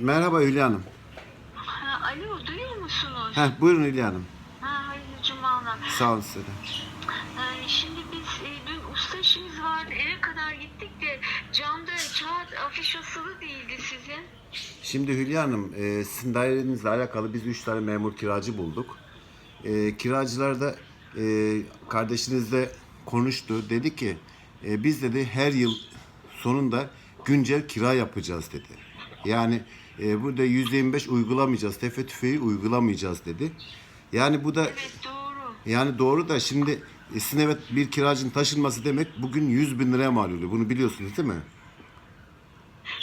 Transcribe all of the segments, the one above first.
Merhaba Hülya Hanım. Ha, alo duyuyor musunuz? Heh, buyurun Hülya Hanım. Ha, hayırlı cumalar. Sağ olun size de. Ee, şimdi biz e, dün usta işimiz vardı eve kadar gittik de camda kağıt afiş asılı değildi sizin. Şimdi Hülya Hanım, e, sizin dairenizle alakalı biz üç tane memur kiracı bulduk. E, kiracılar da e, kardeşinizle konuştu. Dedi ki, e, biz dedi her yıl sonunda güncel kira yapacağız dedi. Yani e, burada yüzde yirmi beş uygulamayacağız, tefe tüfeği uygulamayacağız dedi. Yani bu da Evet doğru. yani doğru da şimdi e, sizin evet bir kiracının taşınması demek bugün 100 bin liraya mal oluyor. Bunu biliyorsunuz değil mi?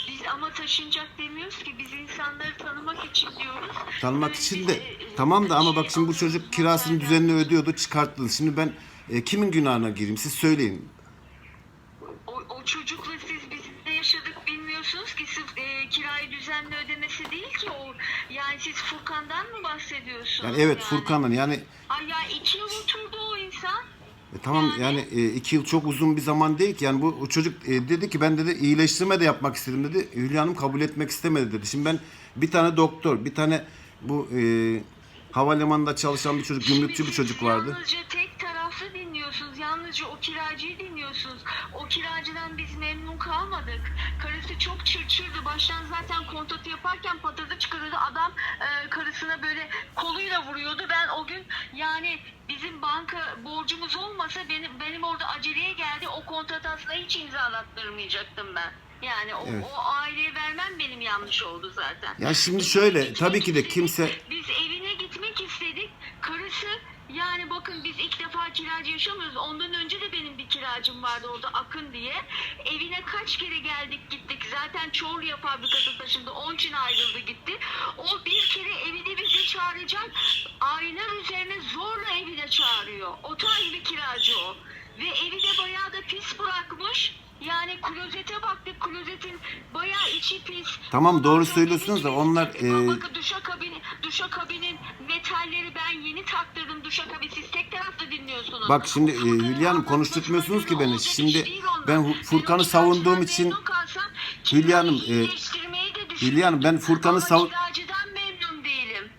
Biz ama taşınacak demiyoruz ki biz insanları tanımak için diyoruz. Tanımak Böyle için bir, de e, tamam da ama şey bak şimdi bu çocuk kirasını düzenli ödüyordu çıkarttınız. Şimdi ben e, kimin günahına gireyim siz söyleyin. O, o yaşadık bilmiyorsunuz ki sırf e, kirayı düzenli ödemesi değil ki o. Yani siz Furkan'dan mı bahsediyorsunuz? Yani evet Furkan'ın yani Ay ya iki yıl oturdu o insan. e, tamam yani e, iki yıl çok uzun bir zaman değil ki. Yani bu o çocuk e, dedi ki ben dedi iyileştirme de yapmak istedim dedi. Hülya Hanım kabul etmek istemedi dedi. Şimdi ben bir tane doktor bir tane bu e, havalimanında çalışan bir çocuk gümrükçü bir çocuk siz vardı. Yalnızca tek dinliyorsunuz. Yalnızca o kiracıyı dinliyorsunuz. O kiracıdan biz memnun kalmadık. Karısı çok çırçırdı. Baştan zaten kontratı yaparken patırdı çıkarıyordu. Adam e, karısına böyle koluyla vuruyordu. Ben o gün yani bizim banka borcumuz olmasa benim benim orada aceleye geldi. O kontrat aslında hiç imzalattırmayacaktım ben. Yani o, Evet. o aileye vermem benim yanlış oldu zaten. Ya şimdi şöyle, tabii ki de kimse- Biz evine gitmek istedik. Karısı yani bakın biz ilk defa kiracı yaşamıyoruz. Ondan önce de benim bir kiracım vardı orada Akın diye. Evine kaç kere geldik gittik. Zaten Çorlu'ya fabrikası taşındı. Onun için ayrıldı gitti. O bir kere evine bizi çağıracak. Aylar üzerine zorla evine çağırıyor. O tarz bir kiracı o. Ve evi de bayağı da pis bırakmış. Yani klozete baktık. Klozetin bayağı içi pis. Tamam, doğru söylüyorsunuz da onlar, "Aa, e, bakın duşakabin, duşakabinin metalleri ben yeni taktırdım duşakabin. Siz tek taraflı dinliyorsunuz. Bak şimdi, e, Hülya Hanım, konuşturtmuyorsunuz ki beni. Şimdi ben Furkan'ı savunduğum için- Hülya Hanım, e. Hülya Hanım, ben Furkan'ı savun-.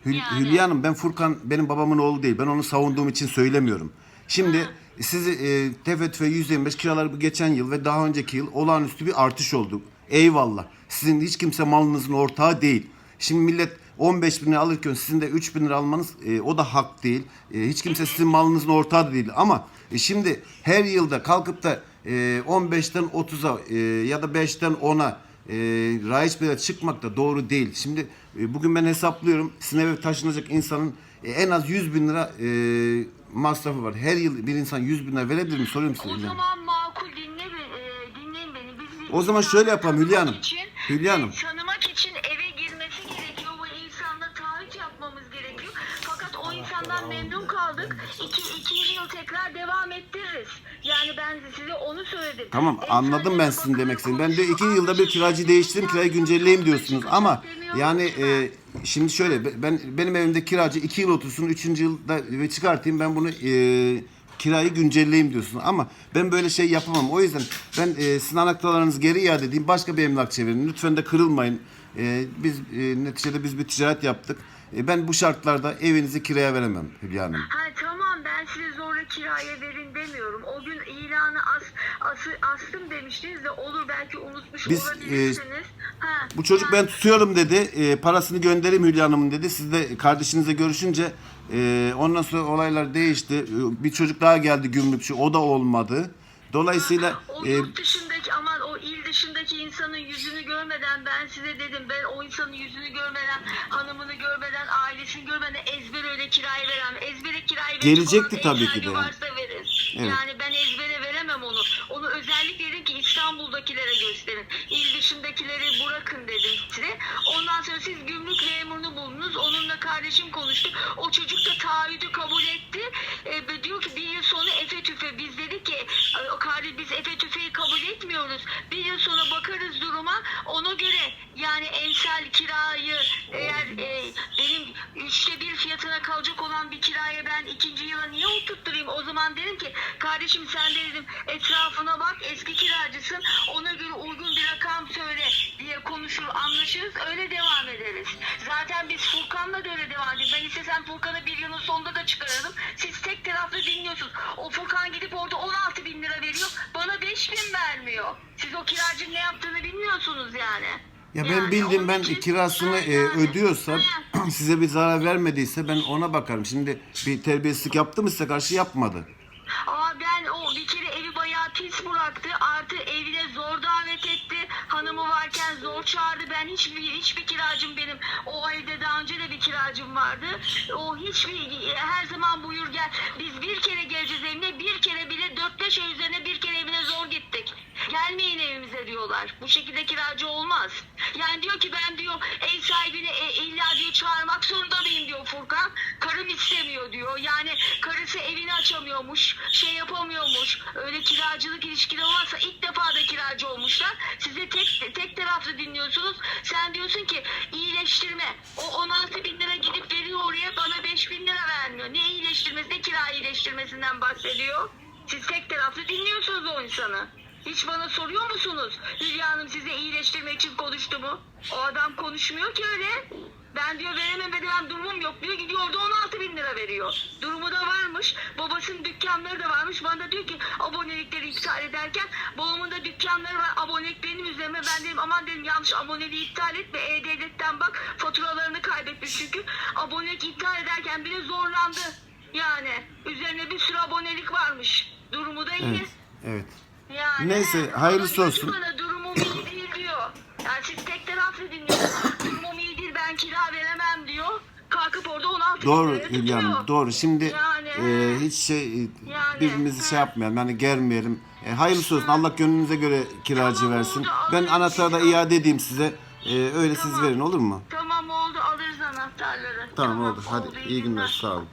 Hül- yani. Hülya Hanım ben Furkan benim babamın oğlu değil. Ben onu savunduğum için söylemiyorum. Şimdi sizi e, tefe tüfe 125 kiralar bu geçen yıl ve daha önceki yıl olağanüstü bir artış oldu. Eyvallah. Sizin hiç kimse malınızın ortağı değil. Şimdi millet 15 bin lira alırken sizin de 3 bin lira almanız e, o da hak değil. E, hiç kimse sizin malınızın ortağı da değil. Ama e, şimdi her yılda kalkıp da e, 15'ten 30'a e, ya da 5'ten 10'a e, raiç bedel çıkmak da doğru değil. Şimdi e, bugün ben hesaplıyorum. Sizin eve taşınacak insanın e, en az 100 bin lira e, masrafı var. Her yıl bir insan 100 bin lira verebilir mi? Soruyorum size. O Hülya Hanım. zaman makul dinle e, dinleyin beni. Biz O zaman şöyle yapalım Hülya Hanım. Için, Hülya Hanım. Tanımak için eve girmesi gerekiyor. Bu insanla taahhüt yapmamız gerekiyor. Fakat o insandan memnun kaldık. İki, ikinci yıl tekrar devam ettiririz. Yani ben size onu söyledim. Tamam Ev anladım ben sizin demek istediğinizi. Ben de iki yılda bir kiracı değiştirdim, kirayı güncelleyeyim diyorsunuz. Ama yani e, şimdi şöyle ben benim evimde kiracı iki yıl otursun, üçüncü yılda ve çıkartayım ben bunu e, kirayı güncelleyeyim diyorsunuz. Ama ben böyle şey yapamam. O yüzden ben e, sizin anahtarlarınızı geri iade edeyim. Başka bir emlak çevirin. Lütfen de kırılmayın. E, biz e, neticede biz bir ticaret yaptık. E, ben bu şartlarda evinizi kiraya veremem Hülya Hanım. Ha ben size zorla kiraya verin demiyorum. O gün ilanı as, ası, astım demiştiniz de olur belki unutmuş Biz, e, olabilirsiniz. ha, Bu çocuk yani- ben tutuyorum dedi. E, parasını göndereyim Hülya Hanım'ın dedi. Siz de kardeşinizle görüşünce e, ondan sonra olaylar değişti. E, bir çocuk daha geldi gümrükçü. O da olmadı. Dolayısıyla O e, yurt dışındaki dışındaki insanın yüzünü görmeden ben size dedim ben o insanın yüzünü görmeden hanımını görmeden ailesini görmeden ezber öyle kiraya veremem. Ezbere kirayı verecek Gelecekti tabii ki de varsa verin. Evet. Yani ben ezbere veremem onu. Onu özellikle dedim ki İstanbul'dakilere gösterin. İl dışındakileri bırakın dedim size. Ondan sonra siz gümrük memurunu buldunuz. Onunla kardeşim konuştu. O çocuk da taahhüdü kabul etti. E, ve diyor ki bir yıl sonra Efe tüfe biz dedik ki e, o kardeş biz Efe tüfeği kabul etmiyoruz. Bir yıl sonra bakarız duruma. Ona göre yani emsal kirayı eğer e, benim üçte bir fiyatına kalacak olan bir kiraya ben ikinci yıla niye oturtturayım? O zaman dedim ki kardeşim sen de dedim etrafına bak eski kiracısın ona göre uygun bir rakam söyle diye konuşur anlaşırız öyle devam ederiz. Zaten biz Furkan'la da öyle devam ederiz. Ben istesem Furkan'ı bir yılın sonunda da çıkarırım. Siz tek taraflı dinliyorsunuz. O Furkan gidip orada 16 bin lira veriyor. Bana 5 bin vermiyor. Siz o kiracının ne yaptığını bilmiyorsunuz yani. Ya ben bildim ben kirasını e, ödüyorsa size bir zarar vermediyse ben ona bakarım. Şimdi bir terbiyesizlik yaptı mı size karşı yapmadı. Ama ben o bir kere evi bayağı pis bıraktı. Artı evine zor davet etti. Hanımı varken zor çağırdı. Ben hiçbir hiçbir kiracım benim. O evde daha önce de bir kiracım vardı. O hiçbir her zaman buyur gel. Biz bir kere geleceğiz evine. Bir kere bile 4-5 ay üzerine bir kere evine zor gittik. Gelmeyin evimize diyorlar. Bu şekilde kiracı olmaz. Yani diyor ki ben diyor ev sahibini e, illa diyor çağırmak zorunda mıyım diyor Furkan. Karım istemiyor diyor. Yani karısı evini açamıyormuş. Şey yapamıyormuş. Öyle kiracılık ilişkileri olmazsa ilk defa da kiracı olmuşlar. Size tek tek taraflı dinliyorsunuz. Sen diyorsun ki iyileştirme. O 16 bin lira gidip veriyor oraya bana 5 bin lira vermiyor. Ne iyileştirmesi ne kira iyileştirmesinden bahsediyor. Siz tek taraflı dinliyorsunuz o insanı. Hiç bana soruyor musunuz? Hülya Hanım size iyileştirmek için konuştu mu? O adam konuşmuyor ki öyle. Ben diyor veremem ve ben durumum yok diyor. Gidiyor orada 16 bin lira veriyor. Durumu da varmış. Babasının dükkanları da varmış. Bana da diyor ki abonelikleri iptal ederken babamın da dükkanları var. Abonelik benim üzerime. Ben dedim aman dedim yanlış aboneliği iptal etme. E-Devlet'ten bak faturalarını kaybetmiş çünkü. Abonelik iptal ederken bile zorlandı. Yani üzerine bir sürü abonelik varmış. Durumu da iyi. Evet. Evet. Yani, Neyse, hayırlısı olsun. Bana durumum iyi değil diyor. Yani siz tek taraflı dinliyorsunuz. durumum iyi değil ben kira veremem diyor. Kalkıp orada 16 bin Doğru Hülya Hanım doğru. Şimdi Yani, e, hiç şey e, Yani, birbirimizi şey he. yapmayalım. Yani germeyelim. E, hayırlısı olsun. Allah gönlünüze göre kiracı Tamam, versin. oldu, Ben anahtarı da iade edeyim size. E, öyle siz Tamam. verin olur mu? Tamam oldu alırız anahtarları. Tamam, oldu. Hadi oldu, iyi günler. Sağ olun.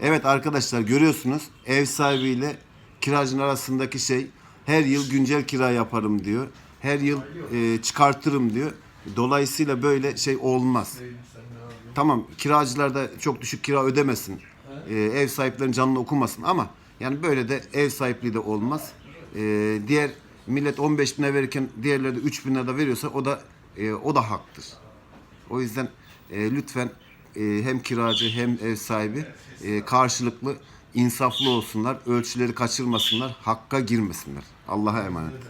Evet arkadaşlar görüyorsunuz ev sahibiyle kiracının arasındaki şey her yıl güncel kira yaparım diyor. Her yıl e, çıkartırım diyor. Dolayısıyla böyle şey olmaz. Tamam kiracılar da çok düşük kira ödemesin. E, ev sahiplerinin canını okumasın ama yani böyle de ev sahipliği de olmaz. E, diğer millet 15 bin lira verirken diğerleri de 3 bin lira veriyorsa o da e, o da haktır. O yüzden e, lütfen e, hem kiracı hem ev sahibi e, karşılıklı insaflı olsunlar, ölçüleri kaçırmasınlar, hakka girmesinler. Allah'a emanet.